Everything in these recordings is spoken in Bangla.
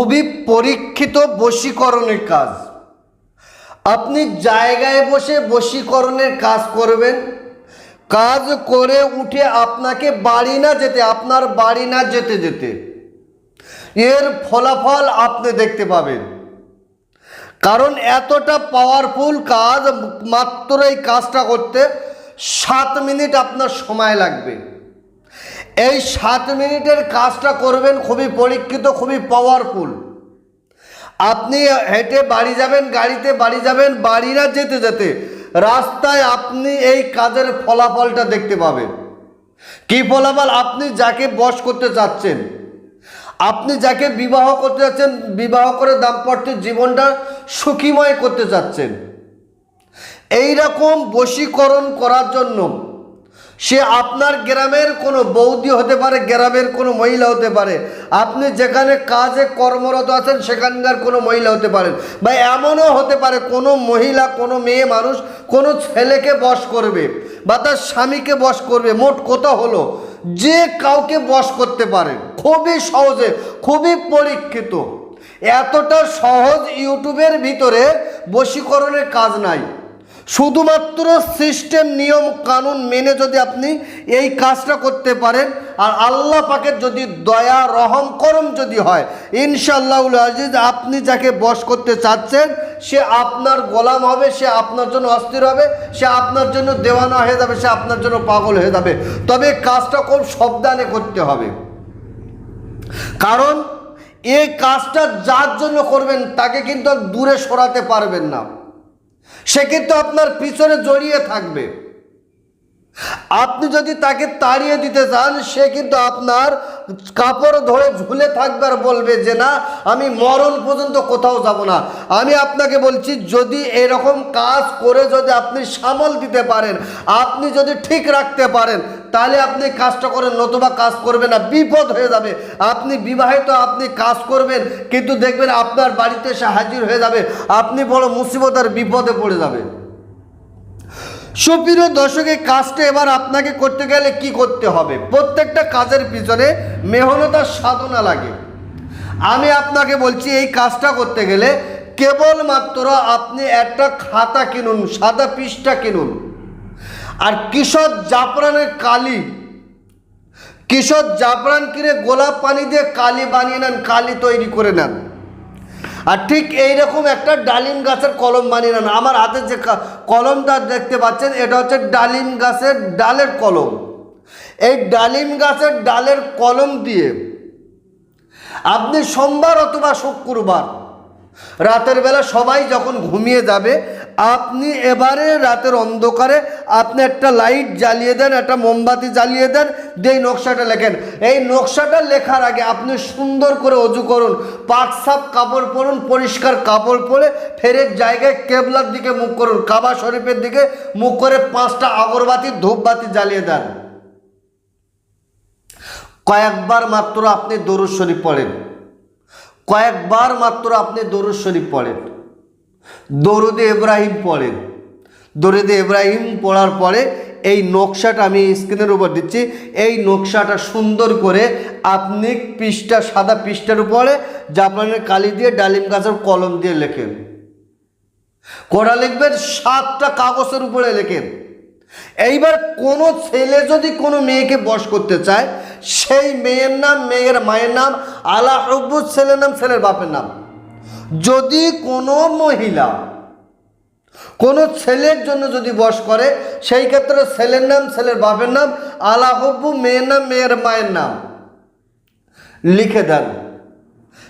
খুবই পরীক্ষিত বশীকরণের কাজ। আপনি জায়গায় বসে বশীকরণের কাজ করবেন। কাজ করে উঠে আপনাকে বাড়ি না যেতে, আপনার বাড়ি না যেতে যেতে এর ফলাফল আপনি দেখতে পাবেন। কারণ এতটা পাওয়ারফুল কাজ, মাত্র এই কাজটা করতে সাত মিনিট আপনার সময় লাগবে। এই সাত মিনিটের কাজটা করবেন খুবই পরীক্ষিত, খুবই পাওয়ারফুল আপনি হেঁটে বাড়ি যাবেন, গাড়িতে বাড়ি যাবেন, বাড়ি না যেতে যেতে রাস্তায় আপনি এই কাজের ফলাফলটা দেখতে পাবেন। কি ফলাফল? আপনি যাকে বশ করতে চাচ্ছেন, আপনি যাকে বিবাহ করতে চাচ্ছেন, বিবাহ করে দাম্পত্য জীবনটা সুখীময় করতে চাচ্ছেন। এই রকম বশীকরণ করার জন্য সে আপনার গ্রামের কোনো বৌদি হতে পারে, গ্রামের কোনো মহিলা হতে পারে। আপনি যেখানে কাজে কর্মরত আছেন, সেখানকার কোনো মহিলা হতে পারেন। বা এমনও হতে পারে, কোনো মহিলা, কোনো মেয়ে মানুষ কোনো ছেলেকে বশ করবে বা তার স্বামীকে বশ করবে। মোট কথা হলো, যে কাউকে বশ করতে পারে, খুবই সহজে, খুবই পরীক্ষিত। এতটা সহজ ইউটিউবের ভিতরে বশীকরণের কাজ নাই। শুধুমাত্র সিস্টেম, নিয়ম, কানুন মেনে যদি আপনি এই কাজটা করতে পারেন, আর আল্লাহ পাকের যদি দয়া, রহম, করম যদি হয় ইনশাল্লাহ আজিজ, আপনি যাকে বশ করতে চাচ্ছেন, সে আপনার গোলাম হবে, সে আপনার জন্য অস্থির হবে, সে আপনার জন্য দেওয়ানা হয়ে যাবে, সে আপনার জন্য পাগল হয়ে যাবে। তবে কাজটা খুব সাবধানে করতে হবে। কারণ, এই কাজটা যার জন্য করবেন, তাকে কিন্তু আর দূরে সরাতে পারবেন না। সে কিন্তু আপনার পিছনে জড়িয়ে থাকবে। আপনি যদি তাকে তাড়িয়ে দিতে চান, সে কিন্তু আপনার কাপড় ধরে ঝুলে থাকবে আর বলবে যে, না, আমি মরণ পর্যন্ত কোথাও যাব না। আমি আপনাকে বলছি, যদি এরকম কাজ করে যদি আপনি সামাল দিতে পারেন, আপনি যদি ঠিক রাখতে পারেন, তাহলে আপনি কাজটা করেন, নতুবা কাজ করবে না, বিপদ হয়ে যাবে। আপনি বিবাহিত, আপনি কাজ করবেন, কিন্তু দেখবেন আপনার বাড়িতে এসে হাজির হয়ে যাবে, আপনি বড় মুসিবত আর বিপদে পড়ে যাবে সুপ্রিয় দর্শকের কাজটা এবার আপনাকে করতে গেলে কি করতে হবে? প্রত্যেকটা কাজের পিছনে মেহনত আর সাধনা লাগে। আমি আপনাকে বলছি, এই কাজটা করতে গেলে কেবলমাত্র আপনি একটা খাতা কিনুন, সাদা পৃষ্ঠা কিনুন। আর কিশোর জাফরানের কালি, কিশোর জাফরান কিনে গোলাপ পানি দিয়ে কালি বানিয়ে নেন, কালি তৈরি করে নেন। আর ঠিক এইরকম একটা ডালিম গাছের কলম বানিয়ে নেন আমার হাতে যে কলমটা দেখতে পাচ্ছেন, এটা হচ্ছে ডালিম গাছের ডালের কলম। এই ডালিম গাছের ডালের কলম দিয়ে আপনি সোমবার অথবা শুক্রবার রাতের বেলা সবাই যখন ঘুমিয়ে যাবে আপনি এবারে রাতের অন্ধকারে আপনি একটা লাইট জ্বালিয়ে দেন, একটা মোমবাতি জ্বালিয়ে দেন দিয়ে নকশাটা লেখেন। এই নকশাটা লেখার আগে আপনি সুন্দর করে অজু করুন, পাট সাপ কাপড় পরুন, পরিষ্কার কাপড় পরে ফেরের জায়গায় কেবলার দিকে মুখ করুন, কাবা শরীফের দিকে মুখ করে পাঁচটা আগরবাতি, ধূপবাতি জ্বালিয়ে দেন। কয়েকবার মাত্র আপনি দরুদ শরীফ পড়েন। কয়েকবার মাত্র আপনি দরুদ শরীফ পড়েন। দরুদে ইব্রাহিম পড়েন। দরুদে ইব্রাহিম পড়ার পরে এই নকশাটা আমি স্ক্রিনের উপর দিচ্ছি। এই নকশাটা সুন্দর করে আপনি পৃষ্ঠা, সাদা পৃষ্ঠার উপরে জাপানের কালি দিয়ে, ডালিম গাছের কলম দিয়ে লেখেন। কটা লিখবেন, সাতটা কাগজের উপরে লেখেন। এইবার কোনো ছেলে যদি কোনো মেয়েকে বশ করতে চায়, সেই মেয়ের নাম, মেয়ের মায়ের নাম আলা হব্বুর ছেলের নাম, ছেলের বাপের নাম। যদি কোনো মহিলা কোনো ছেলের জন্য যদি বশ করে, সেই ক্ষেত্রে ছেলের নাম, ছেলের বাপের নাম আলা হব্বু মেয়ের নাম, মেয়ের মায়ের নাম লিখে দেন।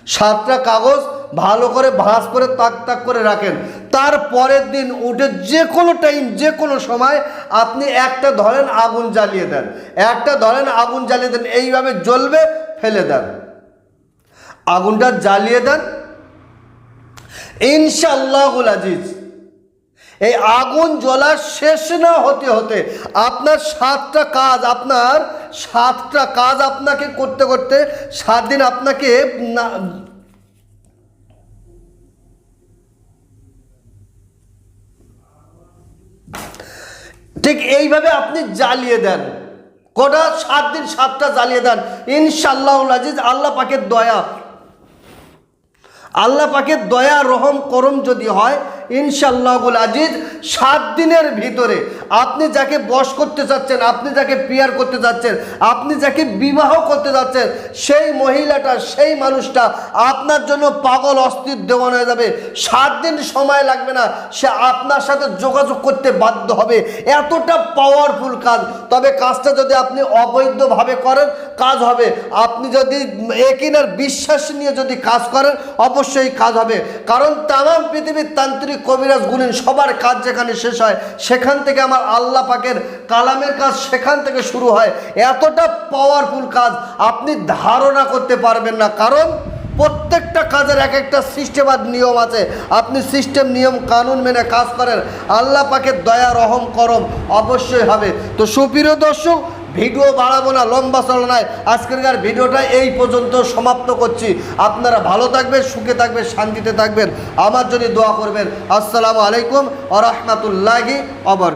সাতটা কাগজ ভালো করে ভাঁজ করে তাক তাক করে রাখেন। তার পরের দিন উঠে যে কোনো টাইম যে কোনো সময় আপনি একটা ধরেন আগুন জ্বালিয়ে দেন। একটা ধরেন আগুন জ্বালিয়ে দেন, এইভাবে জ্বলবে, ফেলে দেন। আগুনটা জ্বালিয়ে দেন ইনশাল্লাহুল আজিজ। এই আগুন জ্বলার শেষ না হতে হতে আপনার সাতটা কাজ, আপনার সাতটা কাজ আপনাকে করতে করতে সাত দিন আপনাকে ঠিক এইভাবে আপনি জ্বালিয়ে দেন। কটা? সাত দিন সাতটা জ্বালিয়ে দেন। ইনশাল্লাহ আল্লাহ পাকের দয়া। আল্লাহ পাকের দয়া রহম করম যদি হয় ইনশাল্লাহুল আজিজ, সাত দিনের ভিতরে আপনি যাকে বশ করতে চাচ্ছেন আপনি যাকে পিয়ার করতে চাচ্ছেন আপনি যাকে বিবাহ করতে যাচ্ছেন, সেই মহিলাটা, সেই মানুষটা আপনার জন্য পাগল, অস্থির, দেওয়ান হয়ে যাবে। সাত দিন সময় লাগবে না, সে আপনার সাথে যোগাযোগ করতে বাধ্য হবে। এতটা পাওয়ারফুল কাজ। তবে কাজটা যদি আপনি অবৈধভাবে করেন, কাজ হবে। আপনি যদি একিনার বিশ্বাস নিয়ে যদি কাজ করেন, অবশ্যই কাজ হবে। কারণ তামাম পৃথিবীর তান্ত্রিক কবিরাজ গুণিন সবার কাজ যেখানে শেষ হয়, সেখান থেকে আমার আল্লাহ পাকের কালামের কাজ সেখান থেকে শুরু হয়। এতটা পাওয়ারফুল কাজ আপনি ধারণা করতে পারবেন না, কারণ প্রত্যেকটা কাজের এক একটা সিস্টেম আর নিয়ম আছে। আপনি সিস্টেম নিয়ম, কানুন মেনে কাজ করেন, আল্লাহ পাকের দয়া, রহম, করম অবশ্যই হবে। তো সুপ্রিয় দর্শক ভিডিও বাড়াবো না, লম্বা চলনায় আজকেরকার ভিডিওটা এই পর্যন্ত সমাপ্ত করছি। আপনারা ভালো থাকবেন, সুখে থাকবেন, শান্তিতে থাকবেন। আমার যদি দোয়া করবেন। আসসালামু আলাইকুম আ রহমতুল্লাহি অবর